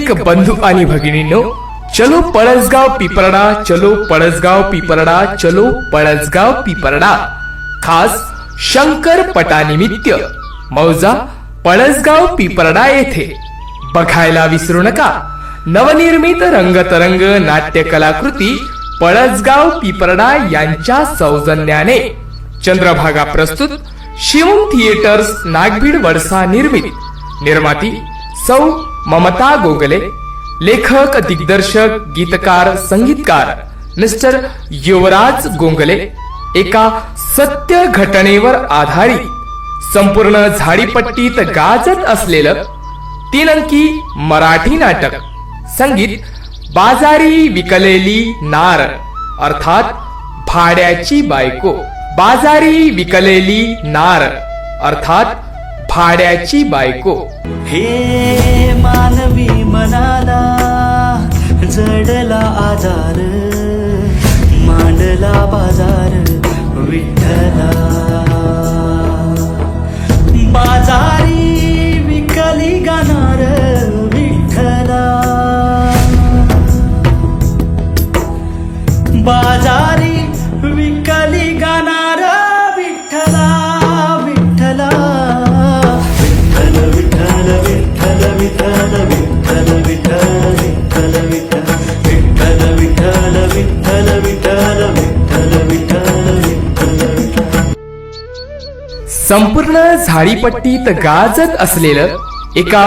रसिक बंधू आणि भगिनींनो चलो पळसगाव पिपरडा चलो पळसगाव पिपरडा चलो पळसगाव पिपरडा. खास शंकर पटानिमित्त. मौजा पळसगाव पिपरडा येथे. बघायला विसरू नका. नवनिर्मित रंगतरंग नाट्य कलाकृती पळसगाव पिपरडा यांच्या सौजन्याने. चंद्रभागा प्रस्तुत शिवम थिएटर्स नागभीड वडसा निर्मित. निर्माती सौ ममता गोगले लेखक दिग्दर्शक गीतकार संगीतकार मिस्टर युवराज गोंगले एका सत्य घटनेवर आधारित संपूर्ण झाडीपट्टीत गाजत असलेलं तीन अंकी मराठी नाटक संगीत बाजारी विकलेली नार अर्थात भाड्याची बायको बाजारी विकलेली नार अर्थात भाड्याची बायको. हे मानवी मनाला जडला आजार मांडला बाजार विठ्ठला. संपूर्ण झाडीपट्टीत गाजत असलेलं एका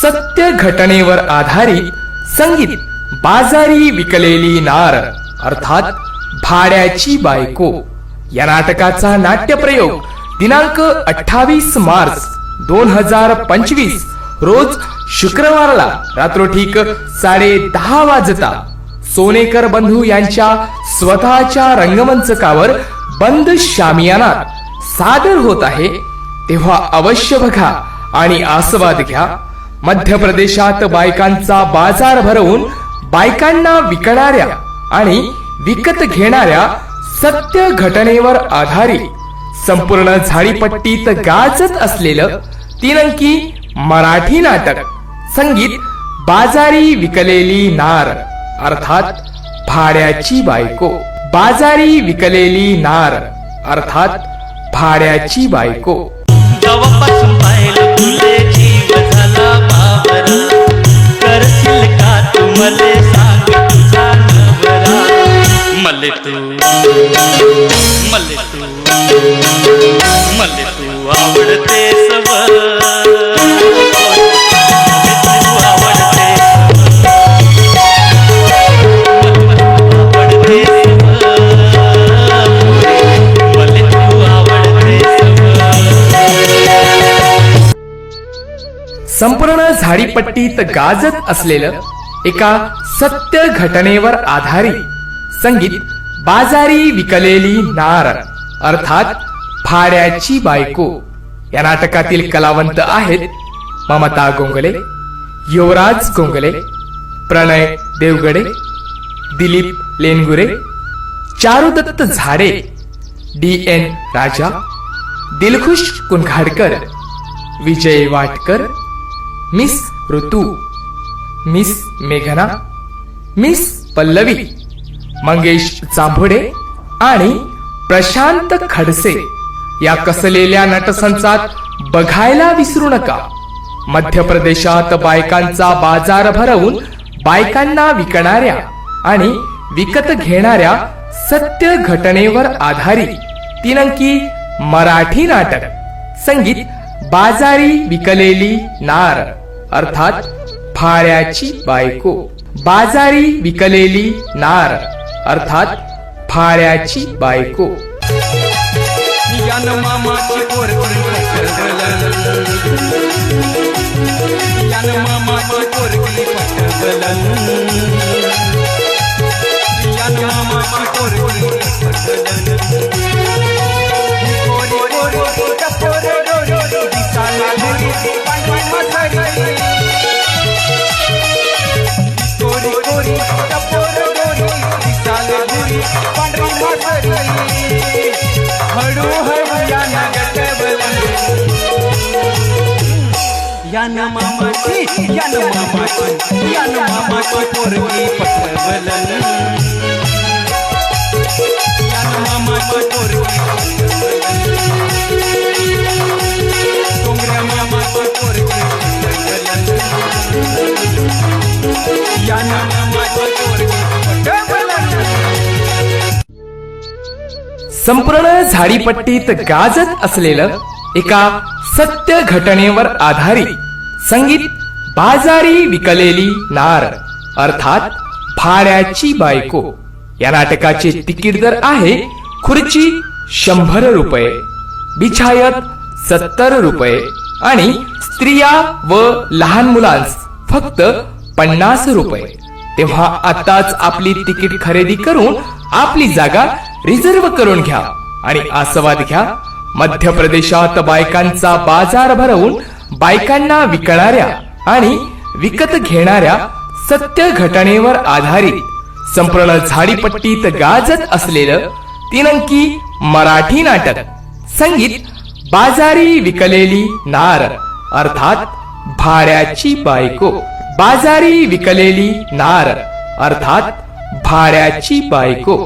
सत्य घटनेवर आधारित संगीत बाजारी विकलेली नार अर्थात भाड्याची बायको. या नाटकाचा नाट्यप्रयोग दिनांक अठ्ठावीस मार्च दोन हजार पंचवीस रोज शुक्रवारला रात्रोठीक साडे दहा वाजता सोनेकर बंधू यांच्या स्वतःच्या रंगमंचकावर बंद शामियानात. सादर होत आहे तेव्हा अवश्य बघा आणि आस्वाद घ्या. मध्य प्रदेशात बायकांचा बाजार भरवून बायकांना विकणाऱ्या आणि विकत घेणाऱ्या सत्य घटनेवर आधारित संपूर्ण झाडीपट्टीत गाजत असलेलं तीन अंकी मराठी नाटक संगीत बाजारी विकलेली नार अर्थात भाड्याची बायको. बाजारी विकलेली नार अर्थात भाड्याची बायको. जेव्हापासून पाहिलं तुले जीव झाला बाबर. करशील का तू मले सांग तुझा नवरा? मले तू संपूर्ण झाडीपट्टीत गाजत असलेलं एका सत्य घटनेवर आधारित संगीत बाजारी विकलेली नार अर्थात फाड्याची बायको. या नाटकातील कलावंत आहेत ममता गोंगले युवराज गोंगले प्रणय Devgade Dilip Lengure Charudatt Zade D N Raja Dilkhush Kunghadkar Vijay Watkar miss Ritu miss मेघना मिस पल्लवी मंगेश जांभुडे आणि प्रशांत खडसे या कसलेल्या नटसंचात बघायला विसरू नका. मध्य प्रदेशात बायकांचा बाजार भरवून बायकांना विकणाऱ्या आणि विकत घेणाऱ्या सत्य घटनेवर आधारित तीन अंकी मराठी नाटक संगीत बाजारी विकलेली नार. अर्थात फाळ्याची बायको. बाजारी विकलेली नार. अर्थात फाळ्याची बायको. मामाची यान मामाची यान मामाची यान मामाची पोरगी पटवलन यान मामाची पोरगी डोंगऱ्या मामाची पोरगी पटवलन यान मामाची पोरगी पटवलन संपूर्ण झाडीपट्टीत गाजत असलेलं एका सत्य घटनेवर आधारित संगीत बाजारी विकलेली नार अर्थात भाड्याची बायको. या नाटकाचे तिकीट दर आहे खुर्ची शंभर रुपये बिछायत सत्तर रुपये आणि स्त्रिया व लहान मुलांस फक्त पन्नास रुपये. तेव्हा आताच आपली तिकीट खरेदी करून आपली जागा रिझर्व करून घ्या आणि आस्वाद घ्या. मध्य प्रदेशात बायकांचा बाजार भरवून बायकांना विकणाऱ्या आणि विकत घेणाऱ्या सत्य घटनेवर आधारित संपूर्ण झाडीपट्टीत गाजत असलेलं तीन अंकी मराठी नाटक. संगीत बाजारी विकलेली नार अर्थात भाड्याची बायको. बाजारी विकलेली नार अर्थात भाड्याची बायको.